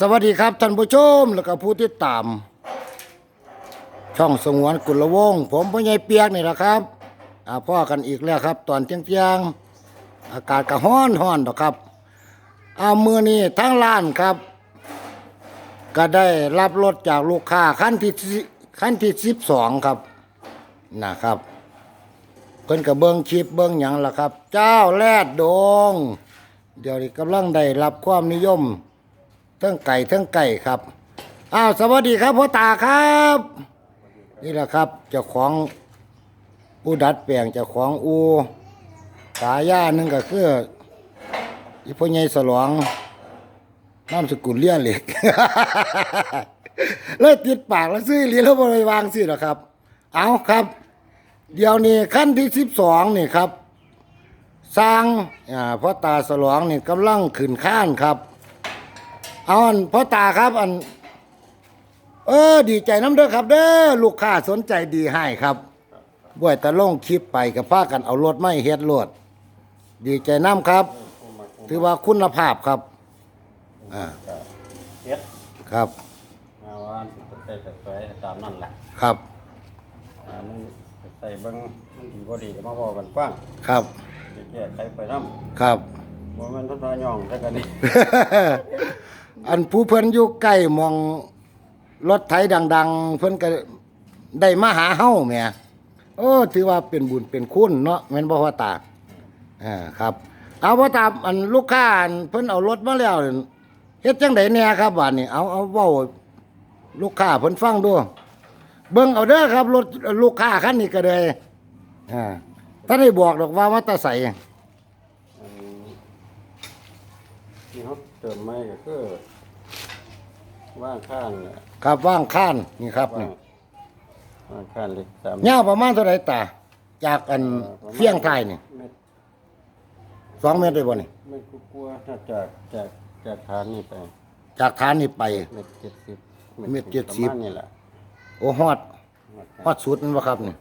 สวัสดีครับท่านผู้ชมแล้วก็ผู้ที่ตาม ช่องสงวนกุลวงผมพ่อใหญ่เปียกนี่แหละครับพ่อกันอีกแล้วครับ ตอนเที่ยงเที่ยงอากาศก็ฮ้อนฮ้อนดอกครับเอามือนี้ทั้งร้านครับ ก็ได้รับรถจากลูกค้าขั้นที่ขั้นที่สิบสองครับนะครับเพิ่นก็เบิ่งคลิปเบิ่งหยังล่ะครับ เจ้าแรดดง เดี๋ยวนี้กำลังได้รับความนิยม ทั้งไก่เทั้งไก่ครับอ้าวสวัสดีครับพ่อตาครับ นี่แหละครับเจ้าของผู้ดัดแปลงเจ้าของอูสาย่าหนึงก็คืออีพ่อใหญ่สลองนามสกุลเลี้ยเหล็กเลยติดปากแล้วซื้อเลียนแล้วบริวางสิหรอครับ เอาครับ เดี๋ยวนี้ขั้นที่สิบสองนี่ครับ สร้างอ่าพ่อตาสลองนี่กำลังขึ้นข้านครับ เอาอันพ่อตาครับอัน เออ ดีใจน้ำเด้อครับ เด้อลูกค้าสนใจดีให้ครับบ่วยตะลงคลิปไปกับพากันเอารถไม่เฮ็ดรถดีใจน้ำครับ ถือว่าคุณภาพครับ อ่าเฮ็ดครับมาว่าใส่ใส่ตามนั่นแหละครับอ่ามันใส่เบิ่งมันดีบ่ดีก็มาบอกกันฟังครับแก้ไขไปนำครับ บ่แม่นทดลองย่องแต่กันนี่ อันผู้เพิ่นอยู่ใกล้มองรถไถดัง ๆ เพิ่นก็ได้มาหาเฮาแหม่โอ้ถือว่าเป็นบุญเป็นคุณเนาะแม่นบ่พ่อตาอ่าครับ เอาพ่อตาอันลูกค้าอันเพิ่นเอารถมาแล้วเฮ็ดจังไดแน่ครับบัดนี้เอาเอาเว้าลูกค้าเพิ่นฟังดูเบิ่งเอาเด้อครับรถลูกค้าคันนี้ก็ได้อ่าถ้าได้บอกดอกว่าว่าตาใส อืมที่ เขาเติมไม้ก็คือว่างข้างเนี่ยครับว่างข้านนี่ครับว่างนี่ว่างข้างเล็กสามยาวประมาณเท่าไหร่ตา จากอันเฟียงไทยนี่เม็ดสองเมตรได้บ่นี่เม็ดกลัวๆถ้าจากจากจากฐานนี่ไปจากฐานนี่ไป เม็ดเจ็ดสิบเม็ดเจ็ดสิบประมาณนี่แหละโอ้ฮอดฮอดสุดนั่นบ่ครับนี่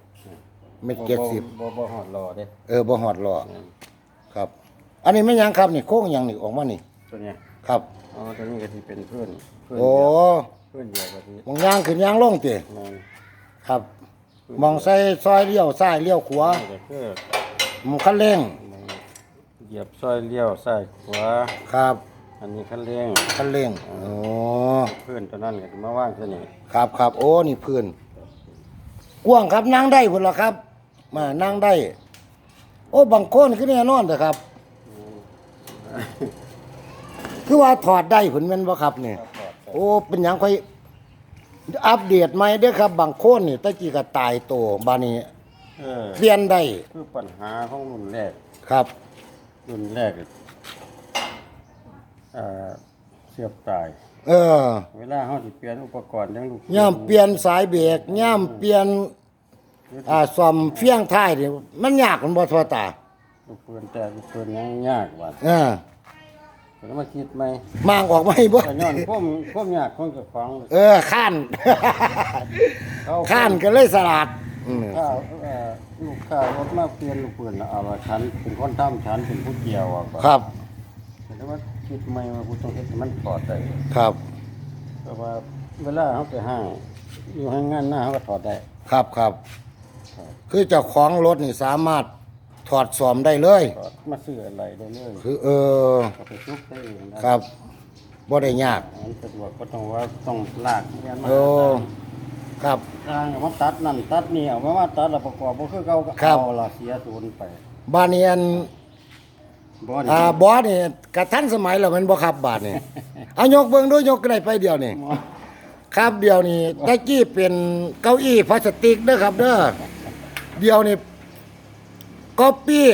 เม็ดเจ็ดสิบบ่บ่หอดรอเด้เออบ่ฮอดล้อครับ อันนี้ไม่หยังครับนี่โค้งหยังนี่ออกมานี่ตัวเนี้ย ครับอ๋อตัวนี้ก็สิเป็นเพื่อนเพื่อนโอ้เพื่อนเดียวกับที่มองยางขึ้นยางลงตินั่นครับ มองใส่ซอยเลี้ยวซ้ายเลี้ยวขวานี่ก็คือมองคันเร่งมันเหยียบซอยเลี้ยวซ้ายขวาครับอันนี้คันเร่งคันเร่งโอ้เพื่อนตัวนั้นก็สิมาว่างตัวนี้ครับครับโอ้นี่พื้นกว้างครับนั่งได้พุ่นล่ะครับ มานั่งได้ โอ้บางคนคือแน่นอนเด้อครับ คือว่าถอดได้ผลแม่นบ่ครับนี่โอ้เป็นหยังค่อยอัปเดตใหม่เด้อครับ บางคนนี่ตะกี้ก็ตายโตบานี้เออเปลี่ยนได้คือปัญหาของรุ่นแรกครับ รุ่นแรกก็อ่าเสียบตาย เออเวลาเฮาสิเปลี่ยนอุปกรณ์จังลูกย่ามเปลี่ยนสายเบรกย่ามเปลี่ยนอ่าซ่อมเฟียงท้ายนี่มันยากมันบ่ทอตาลูกปืนแต่ลูกปืนยังยากว่าเออ แล้วมาคิดไหมมางออกมาให้บ่ก็ย้อนความความยากของเจ้าของเออข้านเขาข้านก็เลยสลัดอืมถ้าเอ่อลูกค้ารถมาเปลี่ยนลูกปืนน่ะเอาว่าฉันเป็นคนทำฉันเป็นผู้เกี่ยวอะครับ แต่ว่าคิดไม่ว่าผู้ต้องเฮ็ดให้มันถอดได้ครับเพราะว่าเวลาเขาไปห้างอยู่ห้างงานหน้าเขาก็ถอดได้ ครับครับ คือเจ้าของรถนี่สามารถ ถอดซ่อมได้เลยถอดมาซื้ออะไรได้เลยคือเออก็ไปซุกได้เองได้ครับ บ่ได้ยาก มันสะดวกก็ต้องว่าต้องลากเรียนมาโอ้ ครับ ทางเอามาตัดนั่นตัดนี่เอามาว่าตัดแล้วประกอบบ่คือเก่าก็ครับ เอาละเสียศูนย์ไปบานเนียนบ่นี่อ่าบอสนี่กระทันสมัยแล้วแมันบ่ครับบาทนี่ เอายกเบิ่งดูยกได้ไปเดียวนี่ ครับเดียวนี่ตะกี้เป็นเก้าอี้พลาสติกเด้อครับเด้อเดียวนี่ ก๊อปปี้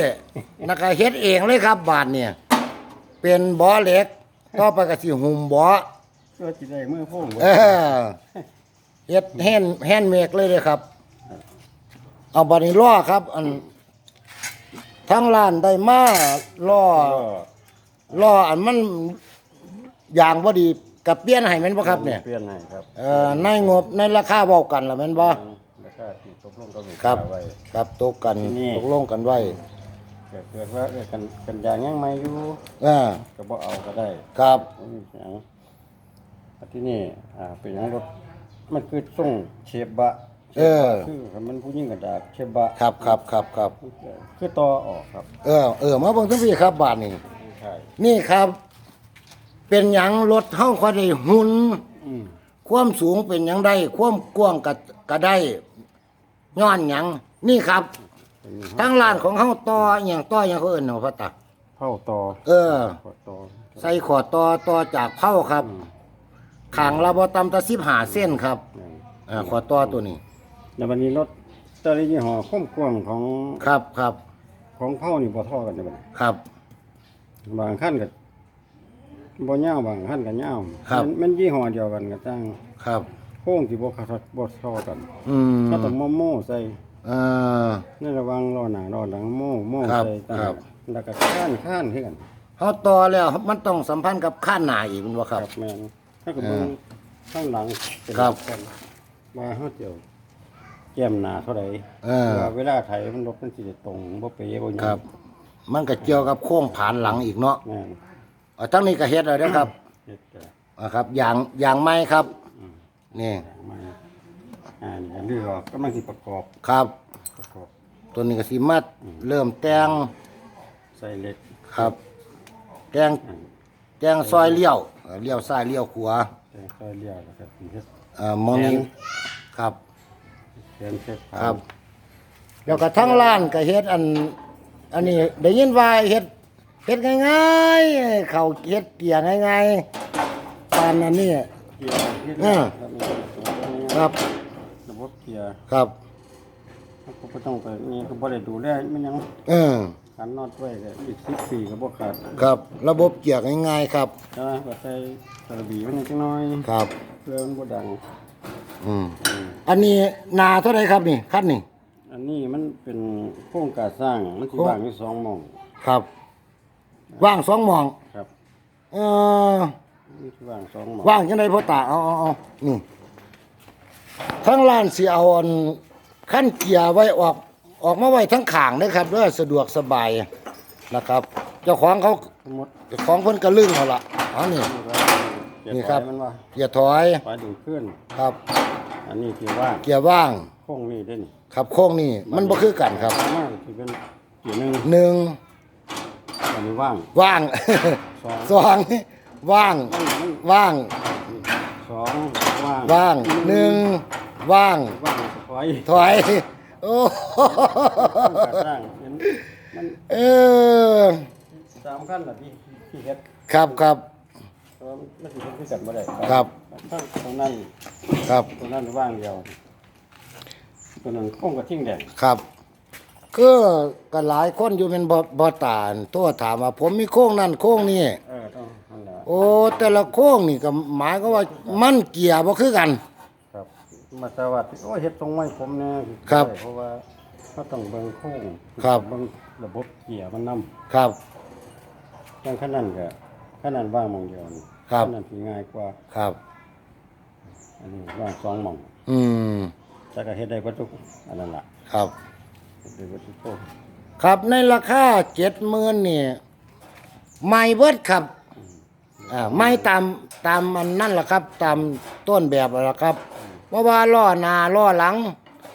นะคะเฮ็ดเองเลยครับบาทเนี่ย เป็นบอเหล็กต่อไปก็สิหุ่มบอก็สิได้มือพุ่งเออเฮ็ดแฮนแฮนเมกเลยเลยครับ เอาบานี้ล่อครับ อันทั้งร้านได้มาล่อล่ออันมันอย่างบ่ดีกับเปลี่ยนให้แม่นบ่ครับเนี่ย เปลี่ยนให้ครับ เอ่อในงบในราคาเว้ากันล่ะแม่นบ่ แล้วก็ที่ตกลงกับลูกครับค้าไว้ ครับตกกันนี่ ตกลงกันไว้เกิดเกิดว่าเอ้ยกันกันยางยังไม่อยู่เออก็บ่เอาก็ได้ครับบ่มีหยังที่นี่อ่าเป็นหยังรถมันคือส่งเชฟบะเออคือคันมันผู้หญิงกระดาษเชฟบะครับครับครับครับคือต่อออกครับเออเออมาเบิ่งทั้งพี่ครับบาทนี่ใช่นี่ครับ เป็นหยังรถเฮาก็ได้หุ่น อืมความสูงเป็นหยังได้ ความกว้างก็ก็ได้ ย้อนหยังนี่ครับเป็นหยังทั้งร้านของเฮาต่ออหย่างต่ออหย่างเขาเอิ้นเนาะพ่อตาเผาต่อเออขอต่อ ใส่ขอต่อต่อจากเผาครับขางละบ่ต่ำกว่า15เส้นครับนั่นอ่าขอต่อตัวนี้ แล้ววันนี้รถแต่ละยี่ห้อความกว้างของครับครับของเผานี่บ่เท่ากันเด้อบัดนี้ครับ บางขั้นก็บ่ยาวบางขั้นก็ยาวครับ มันมันยี่ห้อเดียวกันก็ตั้งครับ โค้งสิบ่คัดบ่เท่ากันอืมก็ต้องโมโม่ใส่เออในระหวังล้อหน้าล้อหลังโม่โม่ครับใส่ต่างครับ แล้วก็ข้านข้านคือกันเฮาต่อแล้วมันต้องสัมพันธ์กับข้านหน้าอีกแม่นบ่ครับ แม่นถ้าก็เบิ่งข้างหลังเป็นครับกันว่าเฮาเจียวแก้มหน้าเท่าใดเออ ว่าเวลาไถมันรถมันสิได้ตรงบ่เป๊ะบ่หยังครับ มันก็เกี่ยวกับโค้งผานหลังอีกเนาะแม่นเอาทั้งนี้ก็เฮ็ดแล้วนะครับเฮ็ดแต่อ่าครับอย่างอย่างไม้ครับ นี่มาอ่านี่ก็เลือกก็มันสิประกอบครับ ประกอบ ตัวนี้ก็สิมาเริ่มแต่งใส่เหล็กครับ แต่งแต่งซอยเลี้ยวเอ่อเลี้ยวซ้ายเลี้ยวขวาแต่งซอยเลี้ยวแล้วก็เฮ็ดเอ่อมองนี้แม่นครับเฮ็ดเฮ็ดผ่านครับ แล้วก็ทั้งร้านก็เฮ็ดอัน อันนี้ได้ยินว่าเฮ็ดเฮ็ดง่ายๆเขาเฮ็ดเกียร์ง่ายๆปานนั้นนี่เกียร์ เฮ็ดอ่าครับครับระบบเกียร์ครับ ก็บ่ต้องไปนี่ก็บ่ได้ดูแลมันยังเออ ขันน็อตไว้ก็อีก10ปีก็บ่ขาดครับ ระบบเกียร์ง่ายๆครับ ใช่ไหมก็ใส่กระบี่ไว้นิดจังน้อยครับ เพื่อมันบ่ดัง อืม อันนี้นาเท่าไหรครับนี่คันนี่ อันนี้มันเป็นโครงการสร้างมันสิโครง วางอยู่สองหม่องครับ ว่างสองหมอง ครับ เออ มันสิวางสองหม่องว่างจังไดพ่อตาเอาเอาเอานี่ทั้งร้านสิเอาอันขั้นเกียร์ไว้ออกออกมาไว้ทั้งข้างนะครับเพื่อสะดวกสบายนะครับ เจ้าของเขาสมมุติเจ้าของเพิ่นก็ลึงเอาละเอานี่เกียนี่ร์คถรัอบยมันว่าเกียร์ถอยปลาดึงขึ้น ครับ อันนี้เกียร์ว่างเกียร์ว่างโค้งนี่ได้นี่ครับโค้งนี่มันบ่คือกันครับมากที่เป็นเกียร์หนึ่งหนึ่งอันนี้ว่างว่าง สองสอง ว่าง ว่าง สองว่างว่างหนึ่งว่าง ว่างถอยถอย โอ้การสร้างเห็นมันเออสามขั้นแบบที่ที่เฮ็ดครับครับเพราะว่ามันสิเฮ็ดคือกันบ่ได้ครับ ทั้งตรงนั้นครับตรงนั้นว่างเดียวตัวนั้นโค้งกับทิ้งแดงครับคือก็หลายคนอยู่เป็นบ่บ่ตานตัวถามว่าผมมีโค้งนั่นโค้งนี่เออต้องนั่นแหละ โอ้แต่ละโค้งนี่ก็หมายก็ว่ามันเกียร์บ่คือกัน ครับมาสวัสดีโอ้ยเฮ็ดตรงไว้ผมแน่ครับเพราะว่าเขาต้องเบิ่งโค้งครับ เบิ่งระบบเกียร์มันนำครับจังขั้นนั้นก็ขั้นนั้นว่างหมองเดียวนี่ครับขั้นนั้นสิง่ายกว่า ครับ อันนี้ว่างสองหมองอืมแต่ก็เฮ็ดได้เบ่ทุกอันนั้นล่ะครับ เฮ็ดได้เบ่ทุกโค้งครับในราคา70,000นี่ไม่เบิดครับ อ่าไม่ตามตามมันนั่นแหละครับ ตามต้นแบบนั่นแหละครับเพราะว่าล้อหน้าล้อหลัง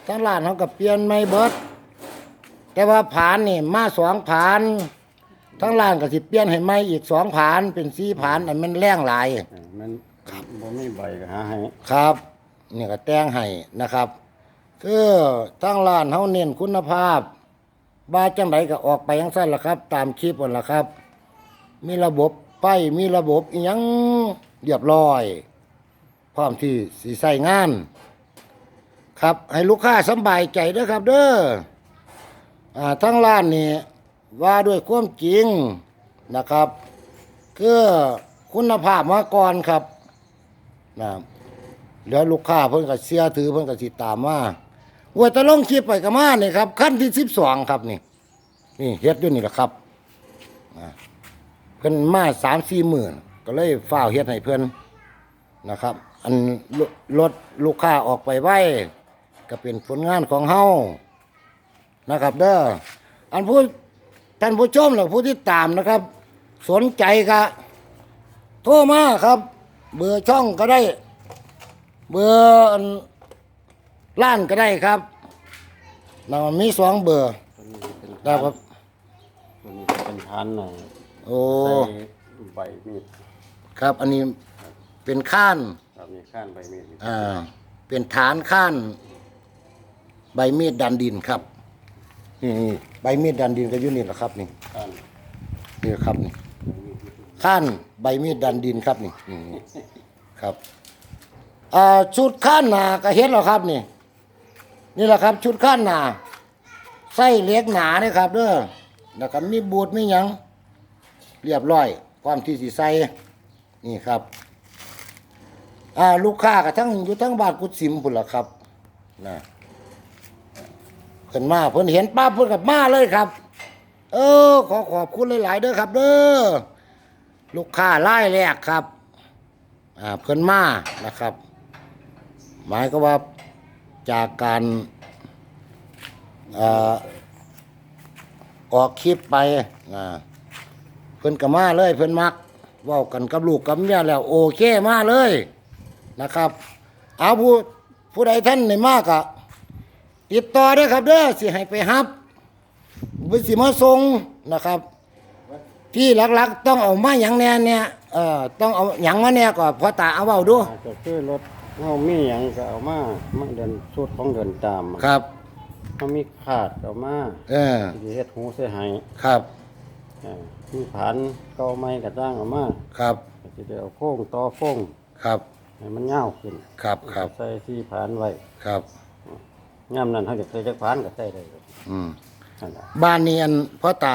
ทั้งร้านเขาก็เปลี่ยนไม่เบิด แต่ว่าผานนี่มาสองผานทั้งร้านก็สิเปลี่ยนให้ไม่อีกสองผานเป็นสี่ผานอันมันแรงหลาย เออมันบ่มีใบก็หาให้ครับนี่ก็แต่งให้นะครับ คือทั้งร้านเฮาเน้นคุณภาพบ้าจังไดก็ออกไปจังซั่นล่ะครับ ตามคลิปนั่นล่ะครับ มีระบบ ไปมีระบบอีหยังเรียบร้อย พร้อมที่สิใช้งาน ครับให้ลูกค้าสบายใจเด้อครับ เด้ออ่าทั้งร้านนี่ว่าด้วยความจริงนะครับคือคุณภาพมาก่อนครับนะเดี๋ยวลูกค้าเพิ่นก็เสียถือเพิ่นก็สิตามมาว่าแตะลงคลิปไปก็มาเนี่ครับขั้นที่12ครับนี่นี่เฮ็ดอยู่นี่แหละครับ เพิ่นมาสามสี่หมื่นก็เลยฝ้าวเฮ็ดให้เพิ่นนะครับ อันรรถลูกค้าออกไปไว้ก็เป็นผลงานของเฮานะครับ เด้ออันผู้ท่านผู้ชมหรือผู้ที่ตามนะครับ สนใจก็โทรมาครับ เบอร์ช่องก็ได้ เบอร์อันล้านก็ได้ครับนะมันมีสองเบอร์ตัวนี้เป็นได้ครับตัวนี้เป็นทานหน่อย โอ้ ใส่ใบมีดครับ อันนี้เป็นข้านครับนี่ข้านใบมีดนี่อ่าเป็นฐานข้าน ใบมีดดันดินครับ นี่นี่ใบมีดดันดินก็อยู่นี่แหละครับนี่ข้านนี่ครับนี่ข้านใบมีดดันดินครับนี่นี่นี่ครับอ่าชุดข้านหนาก็เห็นแล้วครับนี่ นี่แหละครับ ชุดข้านหนาไส้เล็กหนาเนี่ยครับเด้อนะครับมีบูดมีหยัง เรียบร้อยความที่สีใส่นี่ครับอ่าลูกค้ากับทั้งอยู่ทั้งบ้านกุดสิมพุ่นละครับนะเพิ่นมาเพิ่นเห็นป้าเพิ่นกับมาเลยครับ เออ ขอขอบคุณหลายๆเด้อครับ เด้อลูกค้าไล่แรกครับ อ่าเพิ่นมานะครับ หมายก็ว่าจากการอ่าออกคลิปไปอ่า เพิ่นก็มาเลยเพิ่นมักเว้ากันกับลูกกับเมียแล้ว โอเคมาเลยนะครับ เอาผู้ผู้ใดท่านในมากอะติดต่อเด้อครับเด้อสิให้ไปฮับวิสิมาส่งนะครับ ที่หลักๆต้องเอามาอย่างแน่เนี่ยเอ่อต้องเอาอย่างมาแน่ก่อนพอตาเอาเบาดูอาจจะคือรถเฮามีหยังก็เอามามาเดินชุดของเดินตามครับ เฮามีขาดเอามาเออสิเฮ็ดหูเสียหายครับ เออ มีผันเก่าไม้ก็จ้างเอามาครับก็สิได้เอาโค้งต่อโค้งครับ ให้มันยาวขึ้นครับครับ ใส่ที่ผันไว้ครับยามนั้นเฮาจะใส่จักผันก็ใส่ได้ครับอืม นั่นล่ะบ้านนี้อันพ่อตา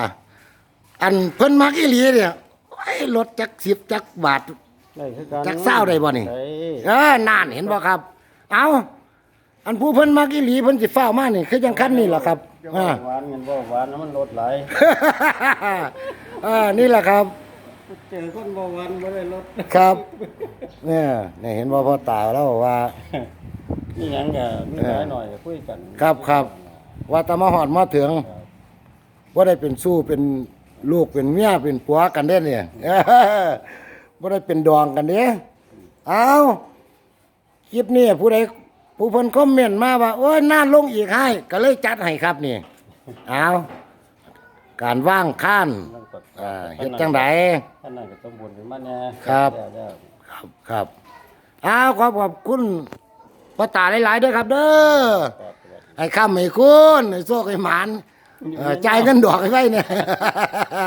อันเพิ่นมักอีหลีเนี่ยไอ้รถจักสิบจักบาท ได้คือกันจักเศร้าได้บ่นี่ได้เออนานเห็นบ่ครับ เอาอันผู้เพิ่นมักอีหลีเพิ่นสิฟ้าวมานี่คือจังคันนี่แหละครับจะอ่าว่า หวานเงินบ่หวานแล้วมันลดหลาย อ่านี่แหละครับ เจอคนบ่หวานบ่ได้ลดครับ เนี่ยเนี่ยเห็นว่าพ่อตาแล้วบอกว่า นี่หยังก็มีหลายหน่อยก็คุยกันครับครับ ว่าแตมาหอดมาถึงว่าได้เป็นสู้เป็นลูกเป็นเมียเป็นผัวกันได้เนี่ยว่าได้เป็นดองกันเด้เอาคลิปนี้ผู้ใดผู้เพิ่นคอมเมนต์มาว่าโอ้ยน่าลงอีกให้ก็เลยจัดให้ครับนี่เอา การว่างข้านอ่าเฮ็ดจังได ท่านนั้นก็สมบูรณ์ขึ้นมาแน่ครับ แล้วแล้วครับครับเอาขอบขอบคุณพ่อตาหลายๆเด้อครับ เด้อครับ ให้ข้ามให้คุณให้โชคให้หมานเอ่อจ่ายเงินดอกให้ไว้เนี่ย